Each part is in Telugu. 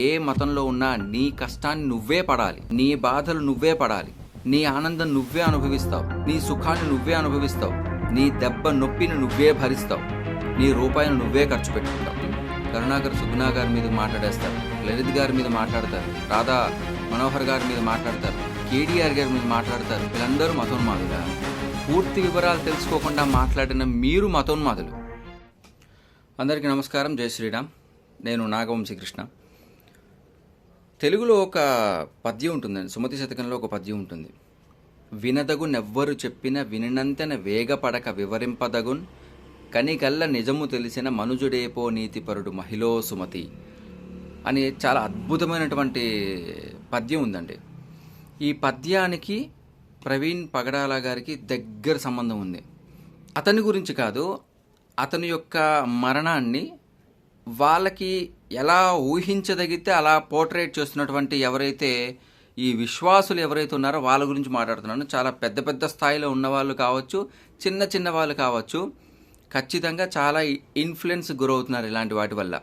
ఏ మతంలో ఉన్నా నీ కష్టాన్ని నువ్వే పడాలి. నీ బాధలు నువ్వే పడాలి. నీ ఆనందం నువ్వే అనుభవిస్తావు. నీ సుఖాన్ని నువ్వే అనుభవిస్తావు. నీ దెబ్బ నొప్పిని నువ్వే భరిస్తావు. నీ రూపాయిని నువ్వే ఖర్చు పెట్టుకుంటావు. కరుణాకర్ సుగుణా గారి మీద మాట్లాడేస్తారు. లలిత్ గారి మీద మాట్లాడతారు. రాధా మనోహర్ గారి మీద మాట్లాడతారు. కేటీఆర్ గారి మీద మాట్లాడతారు. వీళ్ళందరూ మతోన్మాదులా? పూర్తి వివరాలు తెలుసుకోకుండా మాట్లాడిన మీరు మతోన్మాదులు. అందరికీ నమస్కారం. జై శ్రీరామ్. నేను నాగవంశీ కృష్ణ. తెలుగులో ఒక పద్యం ఉంటుందండి. సుమతి శతకంలో ఒక పద్యం ఉంటుంది. వినదగునెవ్వరు చెప్పిన వినినంతెన వేగపడక వివరింపదగున్ కనికల్ల నిజము తెలిసిన మనుజుడేపో నీతిపరుడు మహిళో సుమతి అని చాలా అద్భుతమైనటువంటి పద్యం ఉందండి. ఈ పద్యానికి ప్రవీణ్ పగడాల గారికి దగ్గర సంబంధం ఉంది. అతని గురించి కాదు అతని యొక్క మరణాన్ని వాళ్ళకి ఎలా ఊహించదగితే అలా పోర్ట్రేట్ చేస్తున్నటువంటి ఎవరైతే ఈ విశ్వాసులు ఎవరైతే ఉన్నారో వాళ్ళ గురించి మాట్లాడుతున్నాను. చాలా పెద్ద పెద్ద స్థాయిలో ఉన్న వాళ్ళు కావచ్చు చిన్న చిన్న వాళ్ళు కావచ్చు ఖచ్చితంగా చాలా ఇన్ఫ్లుయెన్స్ గురవుతున్నారు ఇలాంటి వాటి వల్ల.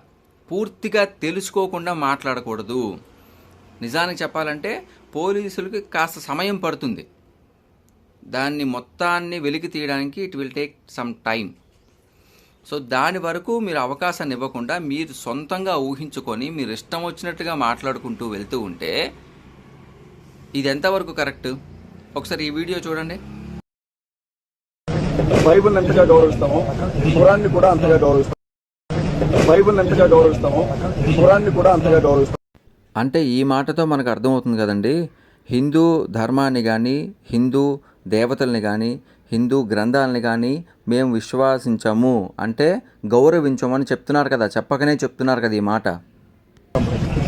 పూర్తిగా తెలుసుకోకుండా మాట్లాడకూడదు. నిజానికి చెప్పాలంటే పోలీసులకి కాస్త సమయం పడుతుంది. దాన్ని మొత్తాన్ని వెలికి తీయడానికి it will take some time so దాని వరకు మీరు అవకాశాన్ని ఇవ్వకుండా మీరు సొంతంగా ఊహించుకొని మీరు ఇష్టం వచ్చినట్టుగా మాట్లాడుకుంటూ వెళ్తూ ఉంటే ఇది ఎంతవరకు కరెక్ట్? ఒకసారి ఈ వీడియో చూడండి. బైబిల్ ఎంతగా గౌరవిస్తామో ఖురాన్ని కూడా అంతగా గౌరవిస్తాం. బైబిల్ ఎంతగా గౌరవిస్తామో ఖురాన్ని కూడా అంతగా గౌరవిస్తాం. అంటే ఈ మాటతో మనకు అర్థమవుతుంది కదండి హిందూ ధర్మాన్ని కానీ హిందూ దేవతల్ని కానీ హిందూ గ్రంథాలని కానీ మేము విశ్వసించము. అంటే గౌరవించమని చెప్తున్నారు కదా చెప్పకనే చెప్తున్నారు కదా ఈ మాట.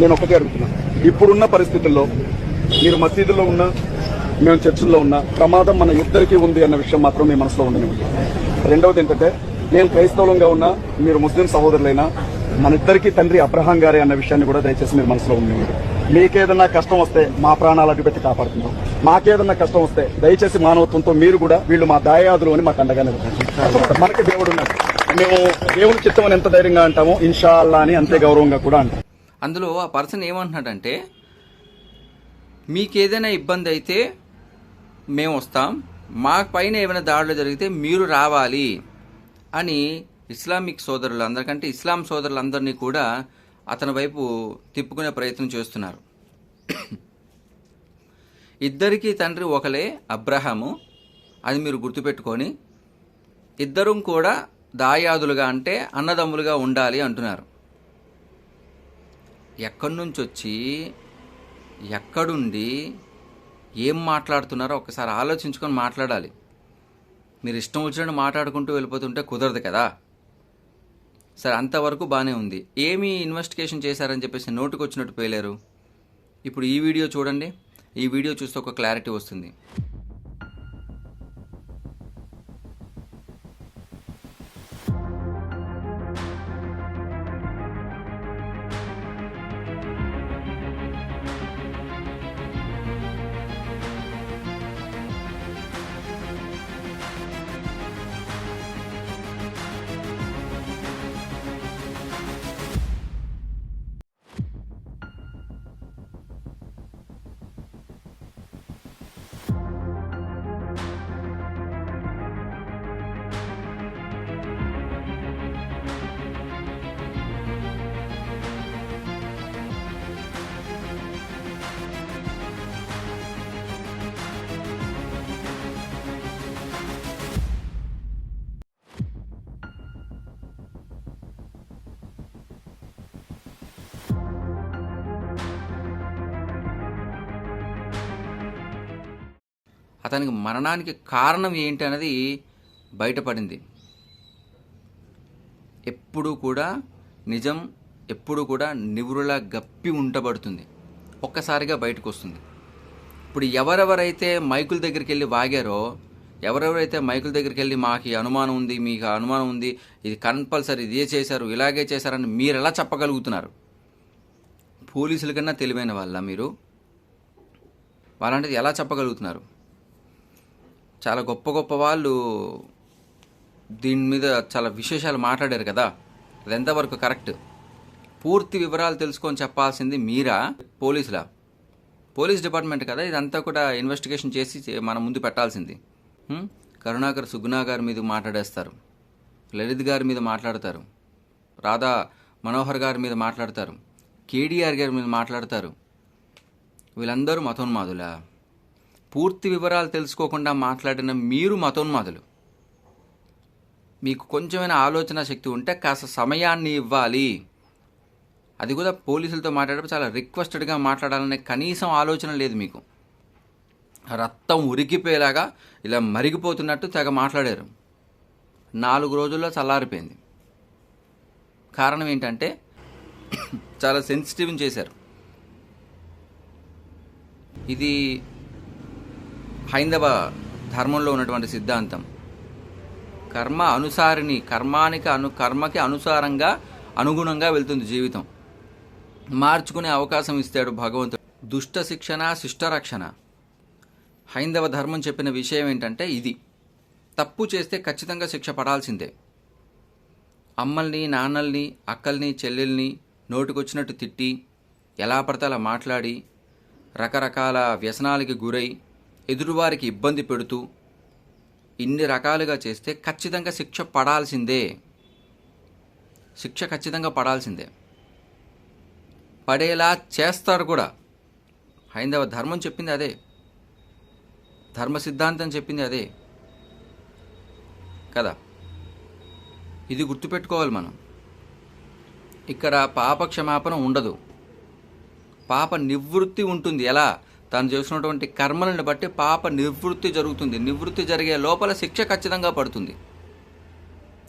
నేను ఒకటి అడుగుతున్నా. ఇప్పుడున్న పరిస్థితుల్లో మీరు మసీదులో ఉన్న మేము చర్చిల్లో ఉన్న ప్రమాదం మన ఇద్దరికి ఉంది అన్న విషయం మాత్రం మీ మనసులో ఉండనివ్వండి రెండవది ఏంటంటే నేను క్రైస్తవులంగా ఉన్నా మీరు ముస్లిం సహోదరులైనా మన ఇద్దరికీ తండ్రి అబ్రహాం గారే అన్న విషయాన్ని కూడా దయచేసి మీరు మనసులో ఉండనివ్వండి. మీకేదన్నా కష్టం వస్తే మా ప్రాణాలు అడ్డుపెట్టి కాపాడుతున్నాం మాకేదన్నా కష్టం వస్తే దయచేసి మానవత్వంతో మీరు కూడా వీళ్ళు మా దాయాదులు అని మాకు అండగా మనకి దేవుడు ఉన్నాడు. మేము దేవుని చిత్తం ఎంత ధైర్యంగా అంటామో ఇన్షా అల్లా అని అంతే గౌరవంగా కూడా అంటాం. అందులో ఆ పర్సన్ ఏమంటున్నాడంటే మీకు ఏదైనా ఇబ్బంది అయితే మేము వస్తాం. మా పైన ఏమైనా దాడులు జరిగితే మీరు రావాలి అని ఇస్లామిక్ సోదరులు అందరికంటే ఇస్లాం సోదరులందరినీ కూడా అతని వైపు తిప్పుకునే ప్రయత్నం చేస్తున్నారు. ఇద్దరికీ తండ్రి ఒకలే అబ్రహాము అది మీరు గుర్తుపెట్టుకొని ఇద్దరం కూడా దాయాదులుగా అంటే అన్నదమ్ములుగా ఉండాలి అంటున్నారు. ఎక్కడి నుంచి వచ్చి ఎక్కడుండి ఏం మాట్లాడుతున్నారో ఒకసారి ఆలోచించుకొని మాట్లాడాలి. మీరు ఇష్టం వచ్చినట్టు మాట్లాడుకుంటూ వెళ్ళిపోతుంటే కుదరదు కదా. సరే అంతవరకు బాగానే ఉంది. ఏమి ఇన్వెస్టిగేషన్ చేశారని చెప్పేసి నోటుకు వచ్చినట్టు పేలేరు. ఇప్పుడు ఈ వీడియో చూడండి. ఈ వీడియో చూస్తే ఒక క్లారిటీ వస్తుంది. అతనికి మరణానికి కారణం ఏంటి అనేది బయటపడింది. ఎప్పుడూ కూడా నిజం ఎప్పుడు కూడా నివురులా గప్పి ఉంటబడుతుంది ఒక్కసారిగా బయటకు వస్తుంది ఇప్పుడు ఎవరెవరైతే మైకుల దగ్గరికి వెళ్ళి వాగారో ఎవరెవరైతే మైకుల దగ్గరికి వెళ్ళి మాకు అనుమానం ఉంది మీకు అనుమానం ఉంది ఇది కంపల్సరీ ఇదే చేశారు ఇలాగే చేశారని మీరు ఎలా చెప్పగలుగుతున్నారు? పోలీసుల కన్నా తెలివైన వాళ్ళ మీరు? వాళ్ళంటిది ఎలా చెప్పగలుగుతున్నారు? చాలా గొప్ప గొప్ప వాళ్ళు దీని మీద చాలా విశేషాలు మాట్లాడారు కదా. అది ఎంతవరకు కరెక్ట్? పూర్తి వివరాలు తెలుసుకొని చెప్పాల్సింది మీరా? పోలీసులా? పోలీస్ డిపార్ట్మెంట్ కదా ఇదంతా కూడా ఇన్వెస్టిగేషన్ చేసి మన ముందు పెట్టాల్సింది. కరుణాకర్ సుగుణా గారి మీద మాట్లాడేస్తారు. లలిత్ గారి మీద మాట్లాడతారు. రాధా మనోహర్ గారి మీద మాట్లాడతారు. కేడీఆర్ గారి మీద మాట్లాడతారు. వీళ్ళందరూ మతోన్మాదులా? పూర్తి వివరాలు తెలుసుకోకుండా మాట్లాడిన మీరు మతోన్మాదులు. మీకు కొంచెమైన ఆలోచన శక్తి ఉంటే కాస్త సమయాన్ని ఇవ్వాలి. అది కూడా పోలీసులతో మాట్లాడేటప్పుడు చాలా రిక్వెస్టెడ్గా మాట్లాడాలనే కనీసం ఆలోచన లేదు మీకు. రక్తం ఉరికిపోయేలాగా ఇలా మరిగిపోతున్నట్టు తెగ మాట్లాడారు. నాలుగు రోజుల్లో చల్లారిపోయింది. కారణం ఏంటంటే చాలా సెన్సిటివ్ చేశారు. ఇది హైందవ ధర్మంలో ఉన్నటువంటి సిద్ధాంతం. కర్మ అనుసారిని కర్మానికి అను కర్మకి అనుసారంగా అనుగుణంగా వెళ్తుంది జీవితం. మార్చుకునే అవకాశం ఇస్తాడు భగవంతుడు. దుష్ట శిక్షణ శిష్ట రక్షణ. హైందవ ధర్మం చెప్పిన విషయం ఏంటంటే ఇది. తప్పు చేస్తే ఖచ్చితంగా శిక్ష పడాల్సిందే. అమ్మల్ని నాన్నల్ని అక్కల్ని చెల్లెల్ని నోటికొచ్చినట్టు తిట్టి ఎలా పడితే అలా మాట్లాడి రకరకాల వ్యసనాలకి గురై ఎదురువారికి ఇబ్బంది పెడుతూ ఇన్ని రకాలుగా చేస్తే ఖచ్చితంగా శిక్ష పడాల్సిందే. శిక్ష ఖచ్చితంగా పడాల్సిందే. పడేలా చేస్తారు కూడా. హైందవ ధర్మం చెప్పింది అదే. ధర్మ సిద్ధాంతం చెప్పింది అదే. కదా? ఇది గుర్తుపెట్టుకోవాలి మనం. ఇక్కడ పాప క్షమాపణ ఉండదు. పాప నివృత్తి ఉంటుంది. ఎలా? తాను చేసినటువంటి కర్మలను బట్టి పాప నివృత్తి జరుగుతుంది. నివృత్తి జరిగే లోపల శిక్ష ఖచ్చితంగా పడుతుంది.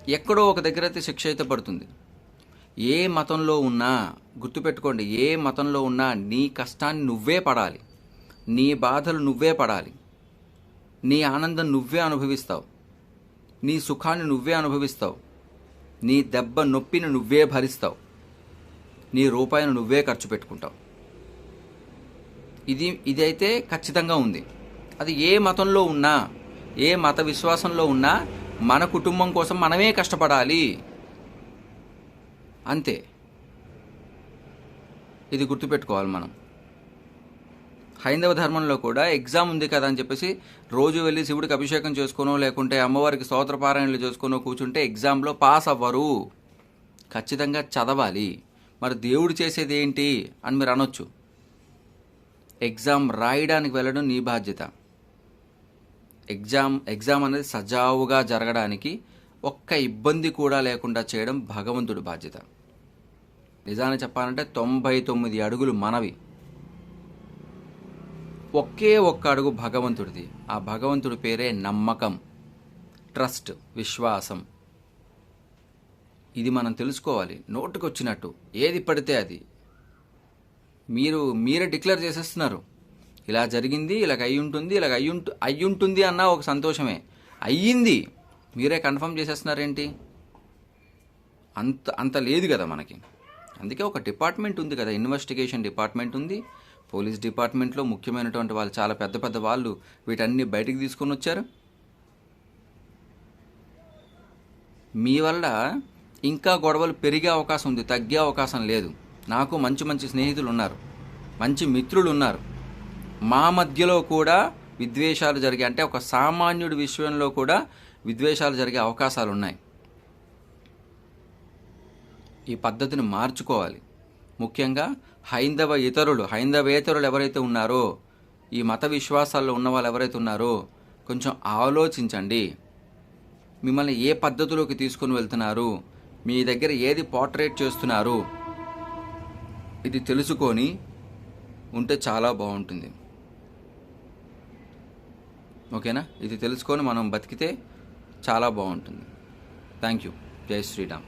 ఎక్కడో ఒక దగ్గర అయితే శిక్ష అయితే పడుతుంది. ఏ మతంలో ఉన్నా గుర్తుపెట్టుకోండి ఏ మతంలో ఉన్నా నీ కష్టాన్ని నువ్వే పడాలి. నీ బాధలు నువ్వే పడాలి. నీ ఆనందం నువ్వే అనుభవిస్తావు. నీ సుఖాన్ని నువ్వే అనుభవిస్తావు. నీ దెబ్బ నొప్పిని నువ్వే భరిస్తావు. నీ రూపాయిని నువ్వే ఖర్చు పెట్టుకుంటావు. ఇది ఇదైతే ఖచ్చితంగా ఉంది. అది ఏ మతంలో ఉన్నా ఏ మత విశ్వాసంలో ఉన్నా మన కుటుంబం కోసం మనమే కష్టపడాలి. అంతే. ఇది గుర్తుపెట్టుకోవాలి మనం. హైందవ ధర్మంలో కూడా ఎగ్జామ్ ఉంది కదా అని చెప్పేసి రోజు వెళ్ళి శివుడికి అభిషేకం చేసుకోనో లేకుంటే అమ్మవారికి స్తోత్రపారాయణలు చేసుకోనో కూర్చుంటే ఎగ్జామ్లో పాస్ అవ్వరు. ఖచ్చితంగా చదవాలి. మరి దేవుడు చేసేది ఏంటి అని మీరు అనొచ్చు. ఎగ్జామ్ రాయడానికి వెళ్ళడం నీ బాధ్యత. ఎగ్జామ్ ఎగ్జామ్ అనేది సజావుగా జరగడానికి ఒక్క ఇబ్బంది కూడా లేకుండా చేయడం భగవంతుడి బాధ్యత. నిజాన్ని చెప్పాలంటే తొంభై తొమ్మిది అడుగులు మనవి. ఒకే ఒక్క అడుగు భగవంతుడిది. ఆ భగవంతుడి పేరే నమ్మకం ట్రస్ట్ విశ్వాసం. ఇది మనం తెలుసుకోవాలి. నోటుకొచ్చినట్టు. ఏది పడితే అది. మీరు మీరే డిక్లేర్ చేసేస్తున్నారు. ఇలా జరిగింది ఇలాగ అయి ఉంటుంది ఇలాగ అయి ఉంటు అయి ఉంటుంది అన్న ఒక సంతోషమే. అయ్యింది. మీరే కన్ఫర్మ్ చేసేస్తున్నారేంటి? అంత అంత లేదు కదా మనకి. అందుకే ఒక డిపార్ట్మెంట్ ఉంది కదా ఇన్వెస్టిగేషన్ డిపార్ట్మెంట్ ఉంది. పోలీస్ డిపార్ట్మెంట్లో ముఖ్యమైనటువంటి వాళ్ళు చాలా పెద్ద పెద్ద వాళ్ళు వీటన్ని బయటికి తీసుకొని వచ్చారు. మీ వల్ల ఇంకా గొడవలు పెరిగే అవకాశం ఉంది తగ్గే అవకాశం లేదు. నాకు మంచి మంచి స్నేహితులు ఉన్నారు మంచి మిత్రులు ఉన్నారు మా మధ్యలో కూడా విద్వేషాలు జరిగే అంటే ఒక సామాన్యుడి విషయంలో కూడా విద్వేషాలు జరిగే అవకాశాలు ఉన్నాయి ఈ పద్ధతిని మార్చుకోవాలి. ముఖ్యంగా హైందవ ఇతరులు హైందవేతరులు ఎవరైతే ఉన్నారో ఈ మత విశ్వాసాల్లో ఉన్న వాళ్ళు ఎవరైతే ఉన్నారో కొంచెం ఆలోచించండి. మిమ్మల్ని ఏ పద్ధతిలోకి తీసుకుని వెళ్తున్నారు? మీ దగ్గర ఏది పోర్ట్రేట్ చేస్తున్నారు? ఇది తెలుసుకొని ఉంటే చాలా బాగుంటుంది. ఓకేనా? ఇది తెలుసుకొని మనం బతికితే చాలా బాగుంటుంది. థ్యాంక్ యూ జై శ్రీరామ్.